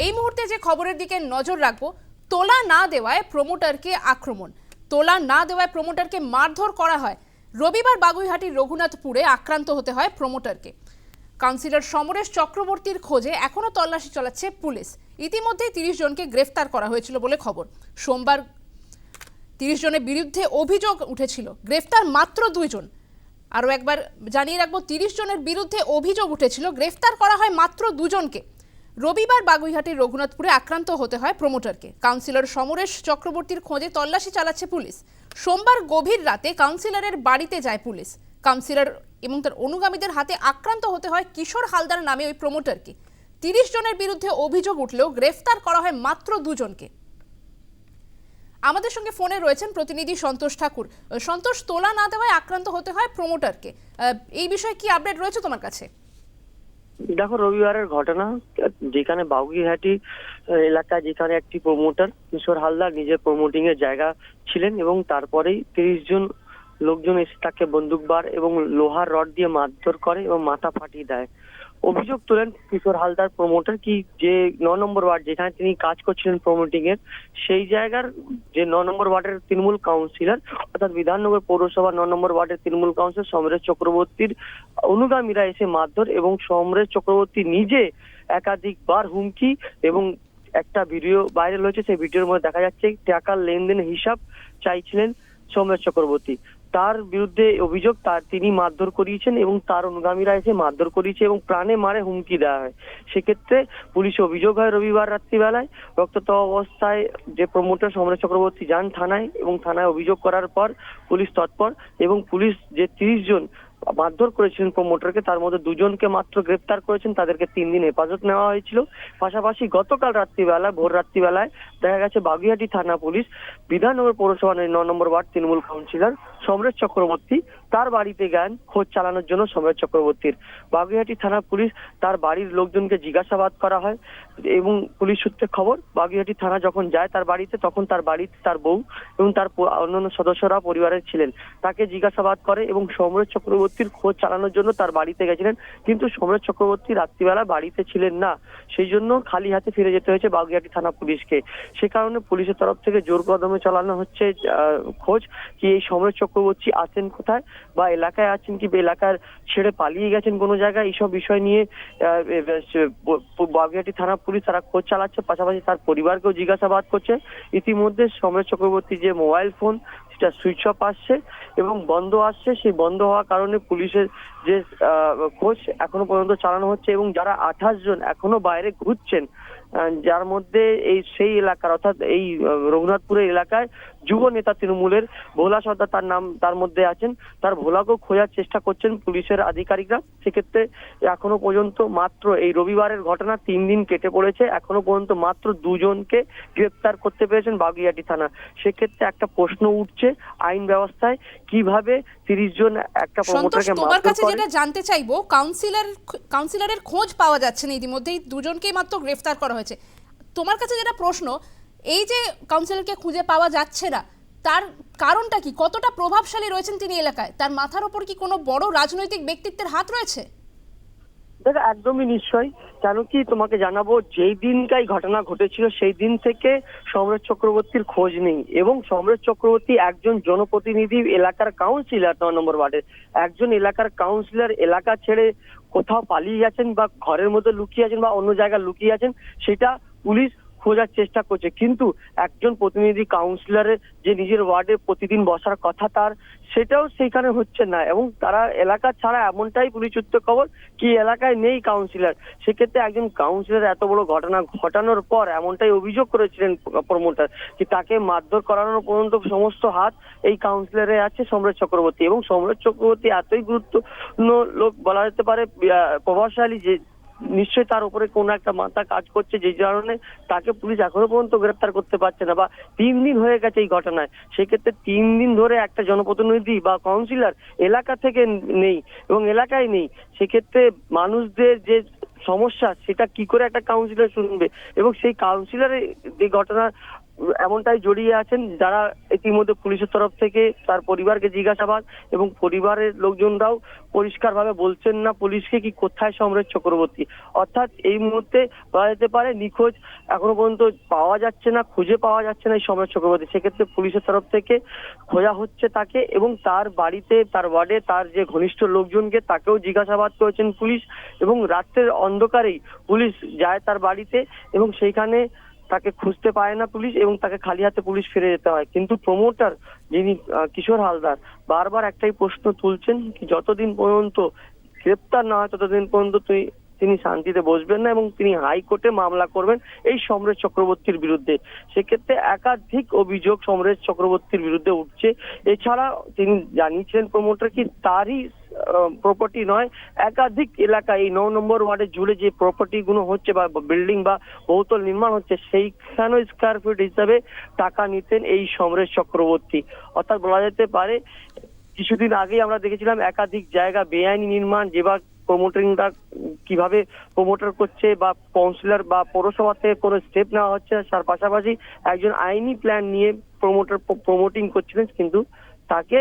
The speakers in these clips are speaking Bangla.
এই মুহূর্তে যে খবরের দিকে নজর রাখব, তোলা না দেওয়ায় প্রমোটারকে আক্রমণ। তোলা না দেওয়ায় প্রমোটারকে মারধর করা হয়। রবিবার বাগুইহাটির রঘুনাথপুরে আক্রান্ত হতে হয় প্রমোটারকে। কাউন্সিলর সমরেশ চক্রবর্তীর খোঁজে এখনও তল্লাশি চালাচ্ছে পুলিশ। ইতিমধ্যেই তিরিশ জনকে গ্রেফতার করা হয়েছিল বলে খবর। সোমবার তিরিশ জনের বিরুদ্ধে অভিযোগ উঠেছিল। গ্রেফতার মাত্র দুইজন আরও একবার জানিয়ে রাখব, তিরিশ জনের বিরুদ্ধে অভিযোগ উঠেছিল, গ্রেফতার করা হয় মাত্র দুজনকে। রবিবার বাগুইহাটির রঘুনাথপুরে আক্রান্ত হতে হয় প্রমোটারকে। কাউন্সিলর সমরেশ চক্রবর্তীর খোঁজে তল্লাশি চালাচ্ছে পুলিশ। সোমবার গভীর রাতে কাউন্সিলরের বাড়িতে যায় পুলিশ। কাউন্সিলর এবং তার অনুগামীদের হাতে আক্রান্ত হতে হয় কিশোর হালদার নামে ওই প্রমোটারকে। তিরিশ জনের বিরুদ্ধে অভিযোগ উঠলেও গ্রেফতার করা হয় মাত্র দুজনকে। আমাদের সঙ্গে ফোনে রয়েছেন প্রতিনিধি সন্তোষ ঠাকুর। সন্তোষ, তোলা না দেওয়ায় আক্রান্ত হতে হয় প্রমোটারকে। এই বিষয়ে কি আপডেট রয়েছে তোমার কাছে? দেখো, রবিবারের ঘটনা, যেখানে বাউগিহাটি এলাকায় যেখানে একটি প্রমোটার কিশোর হালদার, নিজের প্রমোটিং এর জায়গা ছিলেন এবং তারপরেই তিরিশ জন লোকজন এসে তাকে বন্দুকবার এবং লোহার রড দিয়ে মারধর করে এবং মাথা ফাটিয়ে দেয়। অভিযোগ তোলেন কিশোর হালদার প্রমোটার কি যে ন নম্বর ওয়ার্ড যেখানে তিনি কাজ করছিলেন প্রমোটিং এর, সেই জায়গার যে ন নম্বর ওয়ার্ডের তৃণমূল কাউন্সিলর অর্থাৎ বিধাননগর পৌরসভা ন নম্বর ওয়ার্ডের তৃণমূল কাউন্সিলর সমরেশ চক্রবর্তীর অনুগামীরা এসে মারধর এবং সমরেশ চক্রবর্তী নিজে একাধিকবার হুমকি এবং একটা ভিডিও ভাইরাল হয়েছে, সেই ভিডিওর মধ্যে দেখা যাচ্ছে টাকার লেনদেনের হিসাব চাইছিলেন সমরেশ চক্রবর্তী। তার বিরুদ্ধে অভিযোগ তার তিনি মারধর করিয়েছেন এবং তার অনুগামীরা এসে মারধর করিয়েছে এবং প্রাণে মারে হুমকি দেওয়া হয়। সেক্ষেত্রে পুলিশ অভিযোগ হয় রবিবার রাত্রিবেলায় রক্তত অবস্থায় যে প্রমোটার সমরেশ চক্রবর্তী যান থানায় এবং থানায় অভিযোগ করার পর পুলিশ তৎপর এবং পুলিশ যে তিরিশ জন মারধর করেছেন প্রমোটারকে তার মধ্যে দুজনকে মাত্র গ্রেপ্তার করেছেন, তাদেরকে তিন দিন হেফাজত নেওয়া হয়েছিল। পাশাপাশি গতকাল রাত্রিবেলা, ভোর রাত্রিবেলায় দেখা গেছে বাগুইহাটি থানা পুলিশ, বিধাননগর পৌরসভা ন নম্বর ওয়ার্ড তৃণমূল কাউন্সিলর, সমরেশ চক্রবর্তী তার বাড়িতে গান, খোঁজ চালানোর জন্য সমরেশ চক্রবর্তীর। বাগুইহাটি থানা পুলিশ তার বাড়ির লোকজনকে জিজ্ঞাসাবাদ করা হয় এবং পুলিশ সূত্রে খবর বাগুইহাটি থানা যখন যায় তার বাড়িতে, তখন তার বাড়িতে তার বউ এবং তার অন্যান্য সদস্যরা পরিবারের ছিলেন। তাকে জিজ্ঞাসাবাদ করে এবং সমরেশ চক্রবর্তীর খোঁজ চালানোর জন্য তার বাড়িতে গেছিলেন। কিন্তু সমরেশ চক্রবর্তী রাত্রিবেলা বাড়িতে ছিলেন না। সেই জন্য খালি হাতে ফিরে যেতে হয়েছে বাগুইহাটি থানা পুলিশকে। সে কারণে পুলিশের তরফ থেকে জোর কদমে চালানো হচ্ছে খোঁজ কি এই সমরেশ চক্রবর্তী আছেন কোথায়? বা এলাকায় আছেন কি এলাকার ছেড়ে পালিয়ে গেছেন কোনো জায়গায় এইসব বিষয় নিয়ে আহ, এ, বেশ, ব- ব- বাগুইহাটি থানা পুলিশ তারা খোঁজ চালাচ্ছে পাশাপাশি তার পরিবারকেও জিজ্ঞাসাবাদ করছে। ইতিমধ্যে সমরেশ চক্রবর্তী যে মোবাইল ফোন সেটা সুইচ অফ আসছে এবং বন্ধ আসছে। সেই বন্ধ হওয়ার কারণে পুলিশের যে খোঁজ এখনও পর্যন্ত চালানো হচ্ছে এবং যারা আঠাশ জন এখনও বাইরে ঘুরছেন যার মধ্যে এই সেই এলাকার অর্থাৎ এই রঘুনাথপুরের এলাকায় যুব নেতা তৃণমূলের ভোলা সর্দার তার নাম তার মধ্যে আছেন। তার ভোলাকেও খোঁজার চেষ্টা করছেন পুলিশের আধিকারিকরা। সেক্ষেত্রে এখনও পর্যন্ত মাত্র এই রবিবারের ঘটনা তিন দিন কেটে পড়েছে। এখনও পর্যন্ত মাত্র দুজনকে গ্রেপ্তার করতে পেরেছেন বাগুইয়াটি থানা। সেক্ষেত্রে একটা প্রশ্ন উঠছে আইন ব্যবস্থায় কীভাবে তিরিশ জন একটা প্রমোটারকে মারধর যেটা জানতে চাইব কাউন্সিলর কাউন্সিলরের খোঁজ পাওয়া যাচ্ছে না ইতিমধ্যেই, দুজনকেই মাত্র গ্রেফতার করা হয়েছে। তোমার কাছে যেটা প্রশ্ন, এই যে কাউন্সিলরকে খুঁজে পাওয়া যাচ্ছে না, তার কারণটা কি? কতটা প্রভাবশালী রয়েছেন তিনি এলাকায়? তার মাথার ওপর কি কোনো বড় রাজনৈতিক ব্যক্তিত্বের হাত রয়েছে? দেখো, একদমই নিশ্চয় কেন কি তোমাকে জানাব, যেই দিনটাই ঘটনা ঘটেছিল, সেই দিন থেকে সমরেশ চক্রবর্তীর খোঁজ নেই এবং সমরেশ চক্রবর্তী একজন জনপ্রতিনিধি এলাকার কাউন্সিলর নয় নম্বর ওয়ার্ডের একজন এলাকার কাউন্সিলর এলাকা ছেড়ে কোথাও পালিয়ে গেছেন বা ঘরের মধ্যে লুকিয়ে আছেন বা অন্য জায়গায় লুকিয়ে আছেন, সেটা পুলিশ খোঁজার চেষ্টা করছে। কিন্তু একজন প্রতিনিধি কাউন্সিলরের যে নিজের ওয়ার্ডে প্রতিদিন বসার কথা তার, সেটাও সেইখানে হচ্ছে না। এবং তারা এলাকা ছাড়া এমনটাই পুলিশ সূত্রে খবর কি এলাকায় নেই কাউন্সিলর সেক্ষেত্রে একজন কাউন্সিলর এত বড় ঘটনা ঘটানোর পর এমনটাই অভিযোগ করেছিলেন প্রমোটার কি তাকে মারধর করানোর পর্যন্ত সমস্ত হাত এই কাউন্সিলরে আছে সম্রাট চক্রবর্তী। এবং সম্রাট চক্রবর্তী এতই গুরুত্বপূর্ণ লোক বলা যেতে পারে প্রভাবশালী যে নিশ্চয়ই তার উপরে কোনো একটা মাথা কাজ করছে, যে কারণে তাকে পুলিশ এখনও পর্যন্ত গ্রেপ্তার করতে পারছে না বা তিন দিন হয়ে গেছে এই ঘটনায়। সেক্ষেত্রে তিন দিন ধরে একটা জনপ্রতিনিধি বা কাউন্সিলর এলাকা থেকে নেই এবং এলাকায় নেই। সেক্ষেত্রে মানুষদের যে সমস্যা, সেটা কি করে একটা কাউন্সিলর শুনবে? এবং সেই কাউন্সিলরের যে ঘটনা এমনটাই জড়িয়ে আছেন যারা ইতিমধ্যে পুলিশের তরফ থেকে তার পরিবারকে জিজ্ঞাসাবাদ এবং পরিবারের লোকজনরাও পরিষ্কারভাবে বলছেন না পুলিশকে কি কোথায় সম্রাট চক্রবর্তী। অর্থাৎ এই মুহূর্তে বলা যেতে পারে নিখোঁজ এখনও পর্যন্ত পাওয়া যাচ্ছে না, খুঁজে পাওয়া যাচ্ছে না এই সম্রাট চক্রবর্তী। সেক্ষেত্রে পুলিশের তরফ থেকে খোঁজা হচ্ছে তাকে এবং তার বাড়িতে, তার ওয়ার্ডে, তার যে ঘনিষ্ঠ লোকজনকে তাকেও জিজ্ঞাসাবাদ করেছেন পুলিশ এবং রাত্রের অন্ধকারেই পুলিশ যায় তার বাড়িতে এবং সেইখানে তাকে খুঁজতে পায় না পুলিশ এবং তাকে খালি হাতে পুলিশ ফিরে যেতে হয়। কিন্তু প্রমোটার যিনি কিশোর হালদার, বারবার একটাই প্রশ্ন তুলছেন কি যতদিন পর্যন্ত গ্রেপ্তার না হয়, ততদিন পর্যন্ত তুই, তিনি শান্তিতে বসবেন না এবং তিনি হাইকোর্টে মামলা করবেন এই সমরেশ চক্রবর্তীর বিরুদ্ধে। সেক্ষেত্রে একাধিক অভিযোগ সমরেশ চক্রবর্তীর বিরুদ্ধে উঠছে। এছাড়া তিনি জানিয়েছিলেন প্রমোটার কি তারই প্রপার্টি নয়, একাধিক এলাকা এই ন নম্বর ওয়ার্ডে জুড়ে যে প্রপার্টি গুলো হচ্ছে বা বিল্ডিং বা বহুতল নির্মাণ হচ্ছে, সেইখানেও স্কোয়ার ফিট হিসাবে টাকা নিতেন এই সমরেশ চক্রবর্তী। অর্থাৎ বলা যেতে পারে, কিছুদিন আগেই আমরা দেখেছিলাম একাধিক জায়গা বেআইনি নির্মাণ যেবার প্রমোটিংটা কীভাবে প্রমোটার করছে বা কাউন্সিলর বা পৌরসভা থেকে কোনো স্টেপ নেওয়া হচ্ছে তার পাশাপাশি একজন আইনি প্ল্যান নিয়ে প্রমোটার প্রমোটিং করছিলেন, কিন্তু তাকে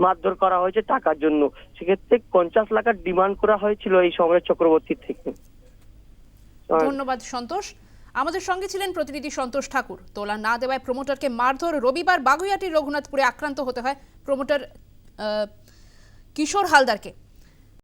মারধর করা হয়েছে টাকার জন্য। সেক্ষেত্রে পঞ্চাশ লাখের ডিমান্ড করা হয়েছিল এই সমরেশ চক্রবর্তীর থেকে। ধন্যবাদ, সন্তোষ। আমাদের সঙ্গে ছিলেন প্রতিনিধি সন্তোষ ঠাকুর। তোলা না দেওয়ায় প্রমোটারকে মারধর রবিবার বাগুইয়াটির রঘুনাথপুরে আক্রান্ত হতে হয় প্রমোটার কিশোর হালদারকে।